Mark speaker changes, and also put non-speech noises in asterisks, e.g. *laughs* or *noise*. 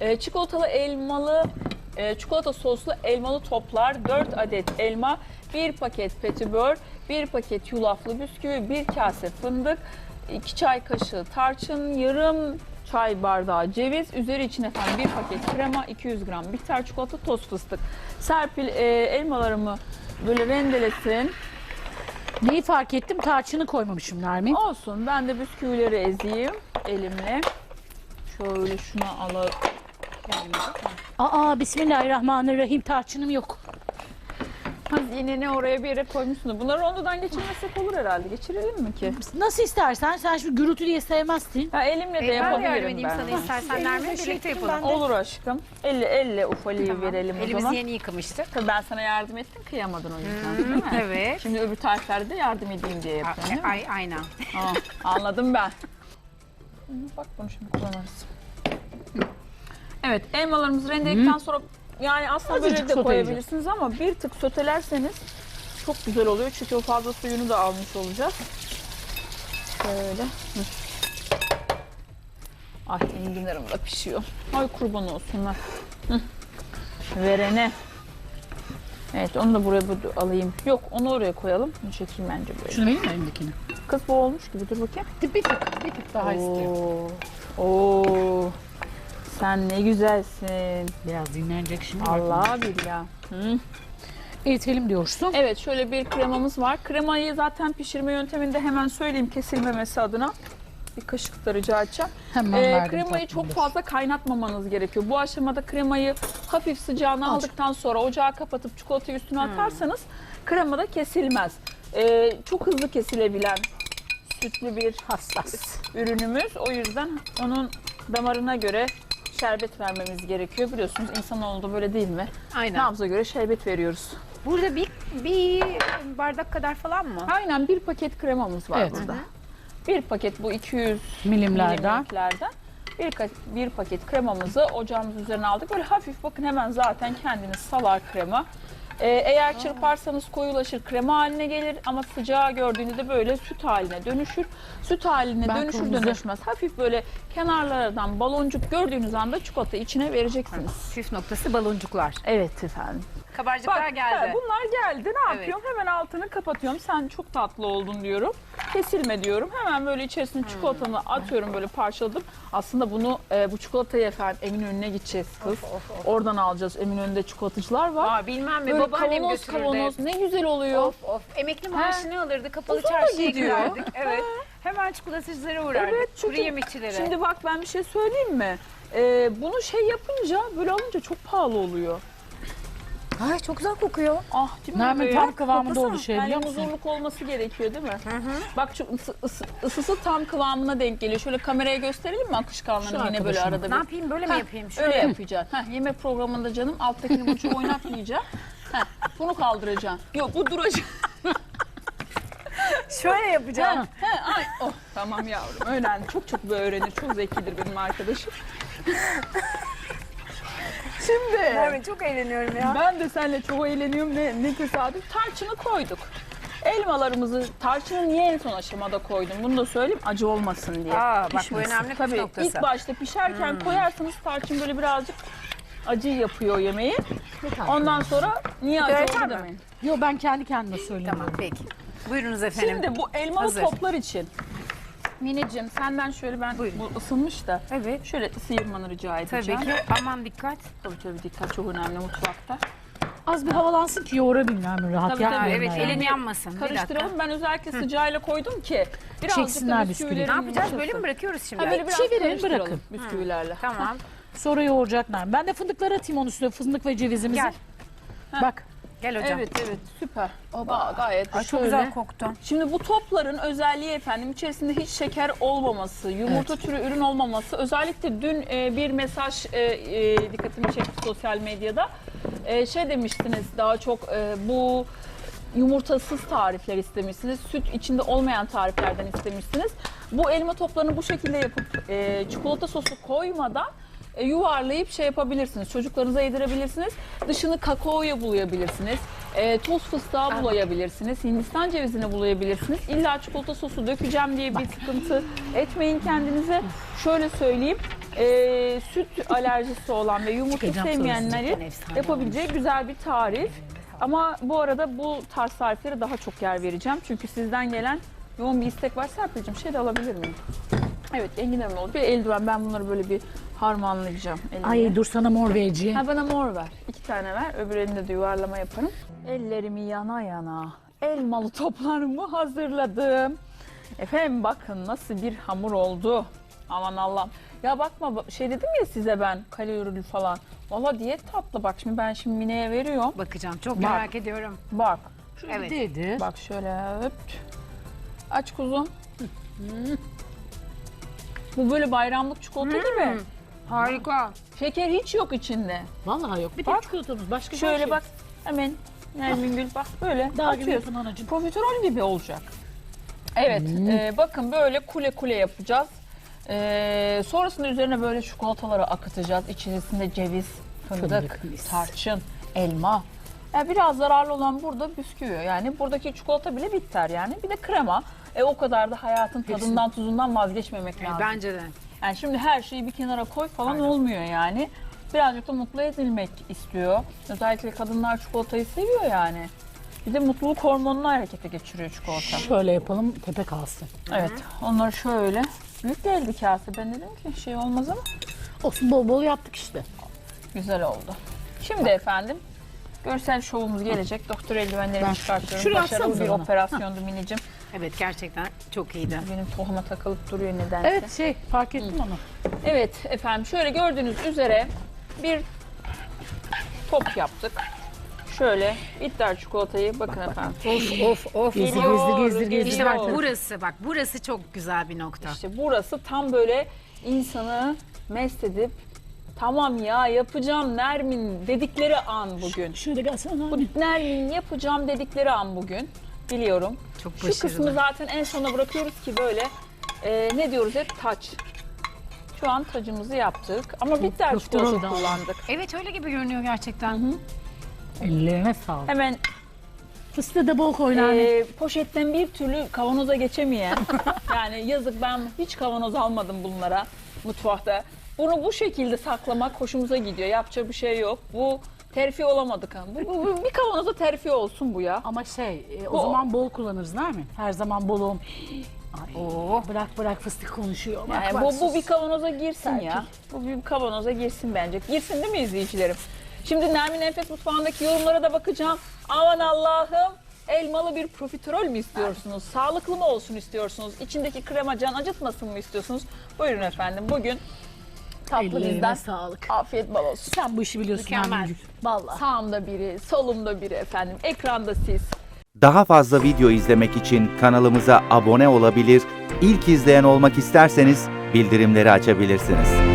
Speaker 1: Ee, çikolatalı elmalı, e, çikolata soslu elmalı toplar, 4 adet elma, 1 paket petibör, 1 paket yulaflı bisküvi, 1 kase fındık, 2 çay kaşığı tarçın, yarım çay bardağı ceviz, üzeri için efendim 1 paket krema, 200 gram bitter çikolata, toz fıstık. Serpil e, elmalarımı böyle rendelesin.
Speaker 2: Neyi fark ettim? Tarçını koymamışım Nermin.
Speaker 1: Olsun ben de bisküvileri ezeyim elimle. Şöyle şuna alalım.
Speaker 2: Aa Bismillahirrahmanirrahim tarçınım yok.
Speaker 1: Hazineni oraya bir yere koymuşsun. Bunları rondodan geçirmesek olur herhalde. Geçirelim mi ki?
Speaker 2: Nasıl istersen sen şu gürültü diye sevmezsin.
Speaker 1: Ha, elimle de
Speaker 3: ben de yardım
Speaker 1: yapabilirim
Speaker 3: edeyim
Speaker 1: ben.
Speaker 3: sana istersen Nermin birlikte yapalım.
Speaker 1: Olur aşkım. Elle elle ufaliği
Speaker 3: Tamam.
Speaker 1: verelim o
Speaker 3: Elimizi
Speaker 1: zaman.
Speaker 3: yeni yıkamıştık.
Speaker 1: Tabii ben sana yardım ettim kıyamadın o yüzden değil mi?
Speaker 3: Evet.
Speaker 1: Şimdi öbür tariflerde yardım edeyim diye yapıyorum değil mi?
Speaker 3: Ay, aynen.
Speaker 1: Aa, anladım ben. *laughs* Bak bunu şimdi kullanırız. Evet elmalarımızı rendeledikten sonra yani aslında
Speaker 2: Azıcık
Speaker 1: böyle de
Speaker 2: soteleyeceğim.
Speaker 1: koyabilirsiniz ama bir tık sotelerseniz çok güzel oluyor. Çünkü o fazla suyunu da almış olacak. Şöyle. Hı. Ay enginarım da pişiyor. Ay kurban olsunlar. Hı. Verene. Evet onu da buraya bu- alayım. Yok onu oraya koyalım. Bunu çekeyim bence böyle.
Speaker 2: Şunu vereyim mi elimdekini?
Speaker 1: Kız bu olmuş gibi dur bakayım.
Speaker 2: Bir tık, bir tık daha istiyorum.
Speaker 1: Oo. Sen ne güzelsin.
Speaker 2: Biraz dinlenecek şimdi.
Speaker 1: Allah billah. Hı.
Speaker 2: Eritelim diyorsun.
Speaker 1: Evet şöyle bir kremamız var. Kremayı zaten pişirme yönteminde hemen söyleyeyim kesilmemesi adına. Bir kaşık da rica edeceğim.
Speaker 2: Hemen
Speaker 1: Ee,
Speaker 2: verdim
Speaker 1: kremayı çok fazla kaynatmamanız gerekiyor. Bu aşamada kremayı hafif sıcağına
Speaker 2: Al.
Speaker 1: aldıktan sonra ocağı kapatıp çikolatayı üstüne atarsanız krema da kesilmez. Ee, çok hızlı kesilebilen sütlü bir
Speaker 2: Hassas.
Speaker 1: ürünümüz. O yüzden onun damarına göre şerbet vermemiz gerekiyor. Biliyorsunuz insanoğlu da böyle değil mi?
Speaker 3: Aynen.
Speaker 1: Nabza göre şerbet veriyoruz.
Speaker 3: Burada bir, bir bardak kadar falan mı?
Speaker 1: Aynen bir paket kremamız var
Speaker 2: Evet.
Speaker 1: burada. Bir paket bu 200
Speaker 2: Milimlerden.
Speaker 1: milimliklerden. Bir, ka- bir paket kremamızı ocağımız üzerine aldık. Böyle hafif bakın hemen zaten kendiniz salar krema. Ee, eğer çırparsanız koyulaşır krema haline gelir ama sıcağı gördüğünde de böyle süt haline dönüşür. Süt haline
Speaker 2: Ben
Speaker 1: dönüşür
Speaker 2: kırmızı.
Speaker 1: dönüşmez. Hafif böyle kenarlardan baloncuk gördüğünüz anda çikolata içine vereceksiniz.
Speaker 3: Püf noktası baloncuklar.
Speaker 1: Evet efendim.
Speaker 3: Kabarcıklar
Speaker 1: Bak,
Speaker 3: geldi.
Speaker 1: he, bunlar geldi. Ne
Speaker 3: Evet.
Speaker 1: yapıyorum? Hemen altını kapatıyorum. Sen çok tatlı oldun diyorum. Kesilme diyorum. Hemen böyle içerisine
Speaker 3: Hmm.
Speaker 1: çikolatamı atıyorum böyle parçaladım. Aslında bunu e, bu çikolatayı efendim Eminönü'ne gideceğiz kız. Oradan alacağız. Eminönü'nde çikolatacılar var.
Speaker 3: Aa, bilmem mi
Speaker 1: böyle
Speaker 3: babaannem
Speaker 1: kavanoz
Speaker 3: götürürdü.
Speaker 1: kavanoz ne güzel oluyor.
Speaker 3: Of of. Emekli maaşını alırdı. Kapalı
Speaker 1: Uzun da
Speaker 3: çarşıya
Speaker 1: gidiyor.
Speaker 3: giderdik. Evet. Hemen çikolatacılara uğrardık.
Speaker 1: Evet, çünkü
Speaker 3: Kuru yemişçilere.
Speaker 1: Şimdi bak ben bir şey söyleyeyim mi? E, bunu şey yapınca böyle alınca çok pahalı oluyor.
Speaker 3: Ay çok güzel kokuyor.
Speaker 1: Ah değil mi?
Speaker 2: Nermin tam kıvamında
Speaker 3: koklasana.
Speaker 2: oldu şey biliyor musun?
Speaker 1: huzurluk olması gerekiyor değil mi? Bak şu ısı, ısı- ısısı tam kıvamına denk geliyor. Şöyle kameraya gösterelim mi
Speaker 2: Şu
Speaker 1: akışkanlarını yine böyle
Speaker 2: arkadaşım.
Speaker 1: arada
Speaker 3: Ne
Speaker 1: bir.
Speaker 3: yapayım böyle mi
Speaker 1: Heh,
Speaker 3: yapayım? Şöyle.
Speaker 1: Öyle yapacaksın. Heh, yemek programında canım alttakini buçuk oynatmayacaksın. Heh, bunu kaldıracaksın. Yok bu duracak. *laughs*
Speaker 3: Şöyle yapacağım.
Speaker 1: He, ay, oh, tamam yavrum öğrendi. Çok çok böyle öğrenir. Çok zekidir benim arkadaşım. Şimdi
Speaker 3: Evet çok eğleniyorum ya.
Speaker 1: ben de seninle çok eğleniyorum. Ne, ne tesadüf. Tarçını koyduk. Elmalarımızı tarçını niye en son aşamada koydum? Bunu da söyleyeyim acı olmasın diye.
Speaker 3: Aa, bak bu
Speaker 1: Pişmesin.
Speaker 3: önemli püf
Speaker 1: Tabii
Speaker 3: noktası.
Speaker 1: ilk başta pişerken koyarsanız tarçın böyle birazcık acı yapıyor yemeği. Ondan sonra niye acı oldu
Speaker 3: mi?
Speaker 1: demeyin.
Speaker 2: Yo ben kendi kendime söylüyorum.
Speaker 3: Tamam peki. Buyurunuz efendim.
Speaker 1: Şimdi bu elmalı
Speaker 3: Hazır.
Speaker 1: toplar için Mineciğim senden şöyle ben
Speaker 3: Buyurun.
Speaker 1: bu ısınmış da
Speaker 3: Evet.
Speaker 1: şöyle sıyırmanı rica edeceğim.
Speaker 3: Tabii ki. Aman dikkat.
Speaker 1: Tabii tabii dikkat çok önemli mutfakta.
Speaker 2: Az bir havalansın ki yoğurabileyim Nermin rahat
Speaker 1: Tabii, tabii,
Speaker 3: Evet
Speaker 2: yani.
Speaker 3: elin yanmasın.
Speaker 1: Karıştıralım. Ben özellikle sıcağıyla koydum ki birazcık
Speaker 2: Çeksinler
Speaker 1: da bisküvilerin
Speaker 3: Ne yapacağız? Böyle mi bırakıyoruz şimdi?
Speaker 1: Ha, böyle biraz
Speaker 2: Çevirin, bırakın.
Speaker 1: bisküvilerle.
Speaker 3: Tamam.
Speaker 2: Sonra yoğuracak Nermin. Ben de fındıkları atayım onun üstüne fındık ve cevizimizi.
Speaker 3: Gel.
Speaker 2: Bak
Speaker 3: Gel hocam.
Speaker 1: Evet evet süper. Aa, gayet
Speaker 3: Ay, çok
Speaker 1: şöyle.
Speaker 3: güzel koktu.
Speaker 1: Şimdi bu topların özelliği efendim içerisinde hiç şeker olmaması, yumurta türü ürün olmaması. Özellikle dün e, bir mesaj e, e, dikkatimi çekti sosyal medyada. E, şey demiştiniz daha çok e, bu yumurtasız tarifler istemişsiniz. Süt içinde olmayan tariflerden istemişsiniz. Bu elma toplarını bu şekilde yapıp e, çikolata sosu koymadan e, yuvarlayıp şey yapabilirsiniz. Çocuklarınıza yedirebilirsiniz. Dışını kakaoya bulayabilirsiniz. E, toz fıstığa bulayabilirsiniz. Hindistan cevizine bulayabilirsiniz. İlla çikolata sosu dökeceğim diye bir sıkıntı etmeyin kendinize. Şöyle söyleyeyim. e, süt alerjisi olan ve yumurta sevmeyenleri yapabileceği güzel bir tarif. Ama bu arada bu tarz tariflere daha çok yer vereceğim. Çünkü sizden gelen yoğun bir istek var. Serpil'cim şey de alabilir miyim? Evet enginar oldu. Bir eldiven ben bunları böyle bir harmanlayacağım. elimle.
Speaker 2: Ay dur sana mor vereceğim.
Speaker 1: Ha bana mor ver. İki tane ver. Öbür elinde de yuvarlama yaparım. Ellerimi yana yana elmalı toplarımı hazırladım. Efendim bakın nasıl bir hamur oldu. Aman Allah'ım. Ya bakma ba- şey dedim ya size ben kalorili falan. Valla diyet tatlı bak şimdi ben şimdi Mine'ye veriyorum.
Speaker 3: Bakacağım. Çok
Speaker 1: Bak.
Speaker 3: merak ediyorum.
Speaker 1: Bak.
Speaker 3: Evet.
Speaker 2: Dedi.
Speaker 1: Bak şöyle öp. Aç kuzum. Bu böyle bayramlık çikolata gibi.
Speaker 3: Harika.
Speaker 1: Şeker hiç yok içinde.
Speaker 2: Vallahi yok. Bir
Speaker 1: Bak.
Speaker 2: tek çikolatamız başka
Speaker 1: Şöyle
Speaker 2: şey.
Speaker 1: bak hemen Nermin Gül bak böyle
Speaker 2: Daha gibi
Speaker 1: atıyorsun.
Speaker 2: yapın anacığım.
Speaker 1: Profiterol gibi olacak. Evet e, bakın böyle kule kule yapacağız. E, sonrasında üzerine böyle çikolataları akıtacağız. İçerisinde ceviz, fındık,
Speaker 2: Fındık, mis.
Speaker 1: tarçın, elma. Ya biraz zararlı olan burada bisküvi. Yani buradaki çikolata bile bitter yani. Bir de krema. E o kadar da hayatın tadından tuzundan vazgeçmemek lazım.
Speaker 3: Bence de.
Speaker 1: Yani şimdi her şeyi bir kenara koy falan olmuyor yani. Birazcık da mutlu edilmek istiyor. Özellikle kadınlar çikolatayı seviyor yani. Bir de mutluluk hormonunu harekete geçiriyor çikolata.
Speaker 2: Şöyle yapalım tepe kalsın.
Speaker 1: Evet, onları şöyle. Büyük geldi kase. Ben dedim ki şey olmaz ama
Speaker 2: Olsun bol bol yaptık işte.
Speaker 1: güzel oldu. Şimdi efendim görsel şovumuz gelecek. Doktor eldivenlerimi çıkartıyorum.
Speaker 2: şuraya
Speaker 1: Başarılı
Speaker 2: atsanıza
Speaker 1: bir
Speaker 2: bana.
Speaker 1: operasyondu minicim.
Speaker 3: Evet gerçekten çok iyiydi.
Speaker 1: Benim tohuma takılıp duruyor nedense.
Speaker 2: Evet şey fark ettim onu.
Speaker 1: Evet efendim şöyle gördüğünüz üzere bir top yaptık. Şöyle bitter çikolatayı bakın efendim.
Speaker 3: Of of of.
Speaker 2: Gezdir gezdir gezdir gezdir.
Speaker 3: İşte bak burası bak burası çok güzel bir nokta.
Speaker 1: İşte burası tam böyle insanı mest edip tamam ya yapacağım Nermin dedikleri an bugün.
Speaker 2: Şöyle gelsene
Speaker 1: Bu. Nermin yapacağım dedikleri an bugün. Biliyorum.
Speaker 3: Çok
Speaker 1: Şu
Speaker 3: başarılı.
Speaker 1: kısmı zaten en sona bırakıyoruz ki böyle e, ne diyoruz hep taç. Şu an tacımızı yaptık ama bitter
Speaker 2: profiterol
Speaker 1: çikolata
Speaker 2: da
Speaker 1: kullandık.
Speaker 3: Evet öyle gibi görünüyor gerçekten.
Speaker 2: Ellerine sağlık.
Speaker 1: Hemen
Speaker 2: Fıstığı da bol koy anne.
Speaker 1: e, poşetten bir türlü kavanoza geçemeyen *laughs* yani yazık ben hiç kavanoz almadım bunlara mutfakta. Bunu bu şekilde saklamak hoşumuza gidiyor. Yapacak bir şey yok. Bu terfi olamadık. ha. Bu, bu- bu- bir kavanoza terfi olsun bu ya.
Speaker 2: Ama şey e, o
Speaker 1: Bu-
Speaker 2: zaman bol kullanırız değil mi? Her zaman bolum. Ay,
Speaker 3: Oo.
Speaker 2: Bırak bırak fıstık konuşuyor. Bak,
Speaker 1: Yani
Speaker 2: bak,
Speaker 1: bu, bu
Speaker 2: sus.
Speaker 1: bir kavanoza girsin ya. Bu bir kavanoza girsin bence. Girsin değil mi izleyicilerim? Şimdi Nermin Enfes Mutfağı'ndaki yorumlara da bakacağım. Aman Allah'ım elmalı bir profiterol mü istiyorsunuz? Sağlıklı mı olsun istiyorsunuz? İçindeki krema can acıtmasın mı istiyorsunuz? Buyurun efendim bugün tatlı
Speaker 2: Ellerine
Speaker 1: bizden
Speaker 2: sağlık.
Speaker 1: afiyet bal olsun.
Speaker 2: Sen bu işi biliyorsun
Speaker 3: Mükemmel.
Speaker 2: Vallahi.
Speaker 1: Sağımda biri, solumda biri efendim. Ekranda siz.
Speaker 4: Daha fazla video izlemek için kanalımıza abone olabilir, ilk izleyen olmak isterseniz bildirimleri açabilirsiniz.